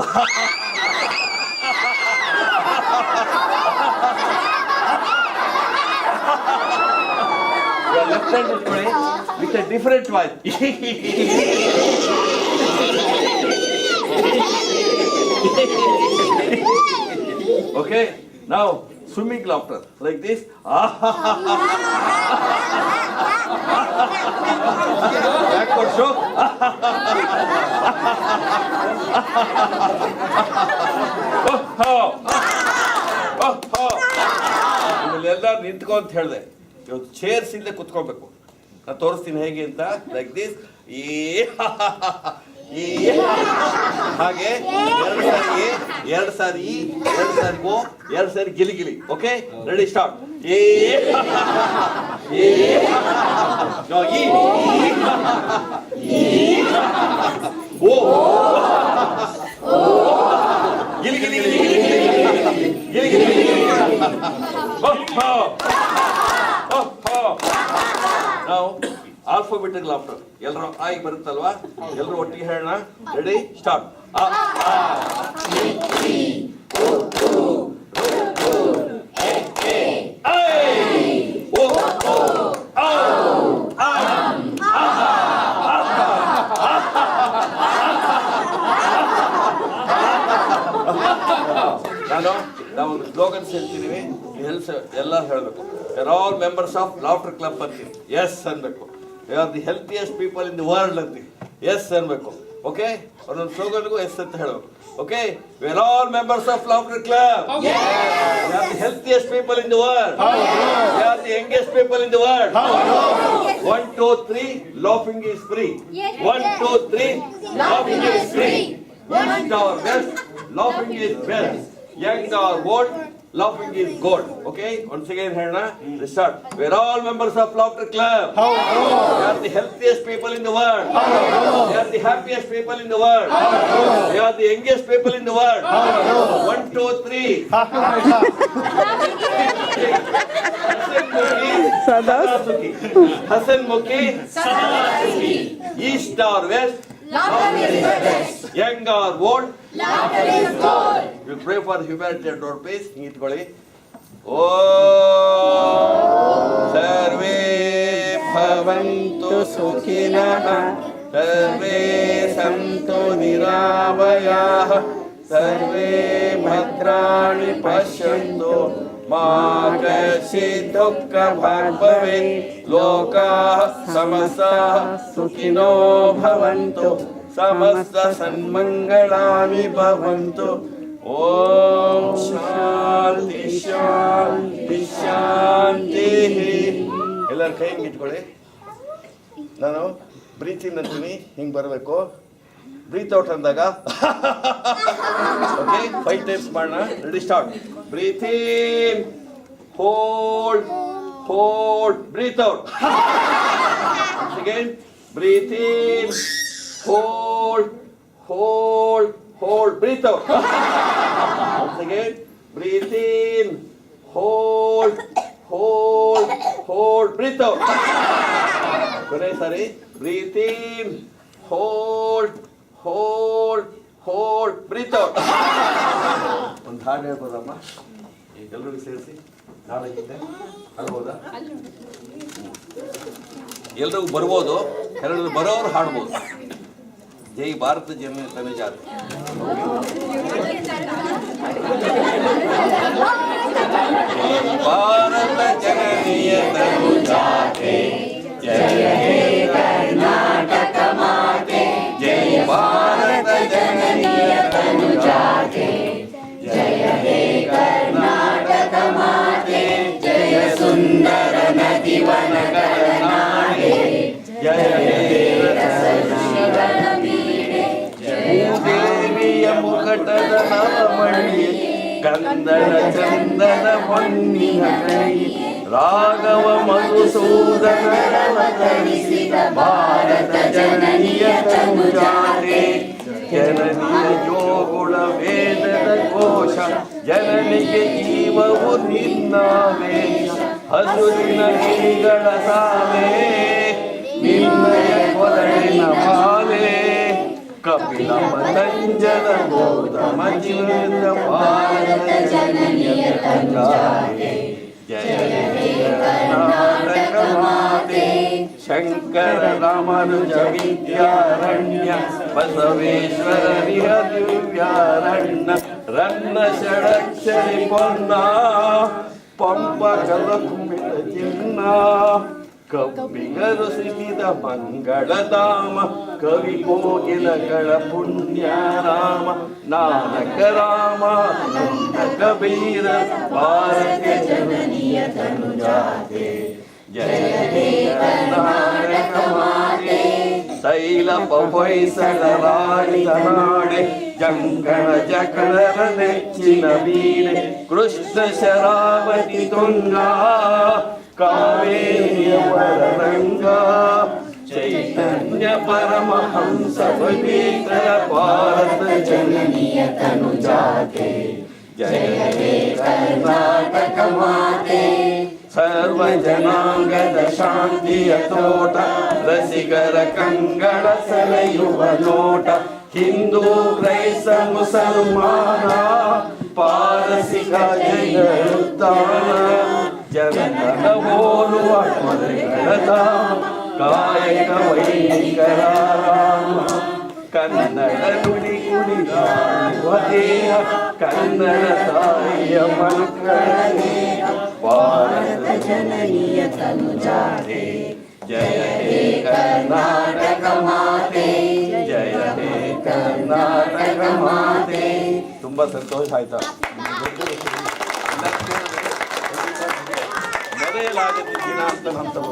Your left hand is praying with a different one. okay, now swimming laughter like this. Backward stroke. ನಿಂತ್ಕೊ ಅಂತ ಹೇಳಿದೆ. ಇವತ್ತು chairs ಇಲ್ಲದೆ ಕುತ್ಕೋಬೇಕು. ನಾನು ತೋರಿಸ್ತೀನಿ ಹೇಗೆ ಅಂತ ಲೈಕ್ ದಿಸ್ ಈ ಹಾಗೆ ಎರಡು ಸಾರಿ ಎರಡು ಸಾರಿ ಎರಡು ಸಾರಿ ಓ, ಎರಡು ಸಾರಿ ಗಿಲಿ ಗಿಲಿ. ಓಕೆ ರೆಡಿ ಸ್ಟಾರ್ಟ್ ಏ ನಾವು ಆಲ್ಫಾಬೆಟಿಕ್ ಲಾಫ್ಟರ್ ಎಲ್ಲರೂ ಆಗಿ ಬರುತ್ತಲ್ವಾ ಎಲ್ಲರೂ ಒಟ್ಟಿಗೆ ಹೇಳೋಣ ರೆಡಿ ಸ್ಟಾರ್ಟ್ ನಾನು ನಾವು ಸ್ಲೋಗನ್ಸ್ ಹೇಳ್ತೀನಿ ಹೆಲ್ಸ್ ಎಲ್ಲ ಹೇಳಬೇಕು. Are all members of laughter club ಅಂತೀವಿ ಎಸ್ ಅನ್ಬೇಕು. Are the healthiest people in the world ಅಂತೀವಿ. ಎಸ್ ಅನ್ಬೇಕು. ಓಕೆ ಒಂದೊಂದು ಸ್ಲೋಗನ್ಗೂ ಎಸ್ ಅಂತ ಹೇಳಬೇಕು. Okay we are all members of laughter club we are the healthiest people in the world we are the youngest people in the world one two three laughing is free one two three laughing is free is our best laughing is best. Young or old, laughing is gold. Okay? Once again, Hannah, let's start. We're all members of Laughter Club. We are the healthiest people in the world. We are the happiest people in the world. We are the youngest people in the world. One, two, three. Sada Sukhi. Hassan Mukhi. East or west, young or old. You pray for humanity and our peace. ಹಿಂಗೆ ಇಟ್ಕೊಳ್ಳಿ ಓ ಸರ್ವೇ ಭವಂತು ಸುಖಿನಃ ಸರ್ವೇ ಸಂತು ನಿರಾಮಯಾಃ ಸರ್ವೇ ಭದ್ರಾಣಿ ಪಶ್ಯಂತು ಮಾ ಕಶ್ಚಿತ್ ದುಃಖ ಭಾಗ್ ಭವೇತ್ ಲೋಕಾಃ ಸಮಸ್ತಾಃ ಸುಖಿನೋ ಭವಂತು ಸಮಸ್ತ ಸನ್ಮಂಗಳಾನಿ ಭವಂತು ಓಂ ಶಾಂತಿ ಶಾಂತಿ ಶಾಂತಿ ಎಲ್ಲರ ಕೈ ಹಿಂಗೆ ಇಟ್ಕೊಳ್ಳಿ ನಾನು ಬ್ರೀತ್ ಇನ್ ಅಂತೀನಿ ಹಿಂಗೆ ಬರಬೇಕು ಬ್ರೀತ್ ಔಟ್ ಅಂದಾಗ ಓಕೆ ಫೈವ್ ಟೈಮ್ಸ್ ಮಾಡೋಣ ready start breathe in hold hold breathe out again breathe in hold hold hold breathe out again breathe in hold hold hold breathe out ಕೊನೆ ಸಾರಿ ಬ್ರೀತ್ ಇನ್ hold Hold hold breathe out ಒಂದು ಹಾಡು ಹೇಳ್ಬೋದಮ್ಮ? ಎಲ್ರಿಗೂ ಸೇರಿಸಿ? ನಾಳೆಗಿದೆ ಅಲ್ಬೋದಾ ಎಲ್ರಿಗೂ ಬರ್ಬೋದು. ಎರಡು ಬರೋರು ಹಾಡ್ಬೋದು. ಜೈ ಭಾರತ ಜನ ತನ್ನ ಜಾತಿ ಭಾರತ ಜನನಿಯ ತನು ಜಾತಿ ಜಯ ನವಮಣಿ ಗಂಧದ ಚಂದನ ಮಣ್ಣಿನ ಕೈ ರಾಘವ ಮಧುಸೂದನ ಭಾರತ ಜನನಿಯ ತನುಜಾತೆ. ಜನನಿಯ ಜೋಗುಳ ವೇದದ ಕೋಶ ಜನನಿಗೆ ಜೀವವು ನಿನ್ನಾವೇಶ ಹಸುರಿನ ಗಿರಿಗಳ ಸಾವೆ. ನಿನ್ನಯ ಕೊರಳಿನ ಮಾಲೆ ಕಪಿಲ ಪತಂಜಲ ಗೌತಮ ಜೀವೇಂದ್ರ ಭಾರತ ಜನನಿಯ ತಂದೆ ಜಯ ಹೇ ಕರ್ನಾಟಕ ಮಾತೆ ಶಂಕರ ರಾಮನುಜ ವಿದ್ಯಾರಣ್ಯ ಬಸವೇಶ್ವರ ವಿಹ ದಿವ್ಯಾರಣ್ಯ ರನ್ನ ಷಡಕ್ಷರಿ ಪೊನ್ನ ಪಂಪ ಕಲಕುಮಿತ ಚಿನ್ನ ಕಬ್ಬಿಗರು ಸಿಗಿದ ಮಂಗಳಧಾಮ ಕವಿ ಕೋಗಿಲಗಳ ಪುಣ್ಯ ರಾಮ ನಾನಕ ರಾಮ ನಂದ ಕಬೀರ ಭಾರತ ಜನನಿಯ ತನುಜಾತೆ ಜಯ ಹೇ ಕರ್ನಾಟಕ ಮಾತೆ ತೈಲ ಹೊಯ್ಸಳ ರಾಣಿದ ನಾಡೆ ಜಂಗಣ ಜಗಳರ ನೆಚ್ಚಿನ ವೀಣೆ ಕೃಷ್ಣ ಶರಾವತಿ ತುಂಗ ಕಾವೇರಿಯ ವರರಂಗ ಚೈತನ್ಯ ಪರಮಹಂಸ ಪವಿತ್ರ ಭಾರತ ಜನನಿಯ ತನುಜಾತೆ ಜಯ ಹೇ ಕರ್ನಾಟಕ ಮಾತೆ ಸರ್ವ ಜನಾಂಗದ ಶಾಂತಿಯ ತೋಟ ರಸಿಗರ ಕಂಗಳ ಸೆಳೆಯುವ ನೋಟ ಹಿಂದೂ ಕ್ರೈಸ್ತ ಮುಸಲ್ಮಾನ ಪಾರಸಿಕ ಜಯರುತ್ತಾನ ಜನಗಳ ಹೋಲುವ ಮರೆಗಳದ ಕಾಯಕ ವೈದಿಕರ ರಾಮ ಕನ್ನಡ ನುಡಿ ಕುಡಿದಾಡುವ ದೇಹ ಕನ್ನಡ ತಾಯಿಯ ಮಕ್ಕಳೇ ಭಾರತ ಜನನಿಯ ತನುಜಾತೆ ಜಯ ಹೇ ಕರ್ನಾಟಕ ಮಾತೆ ಜಯ ಹೇ ಕರ್ನಾಟಕ ಮಾತೆ ತುಂಬಾ ಸಂತೋಷ ಆಯ್ತಾ अरे राज हम तब हम तब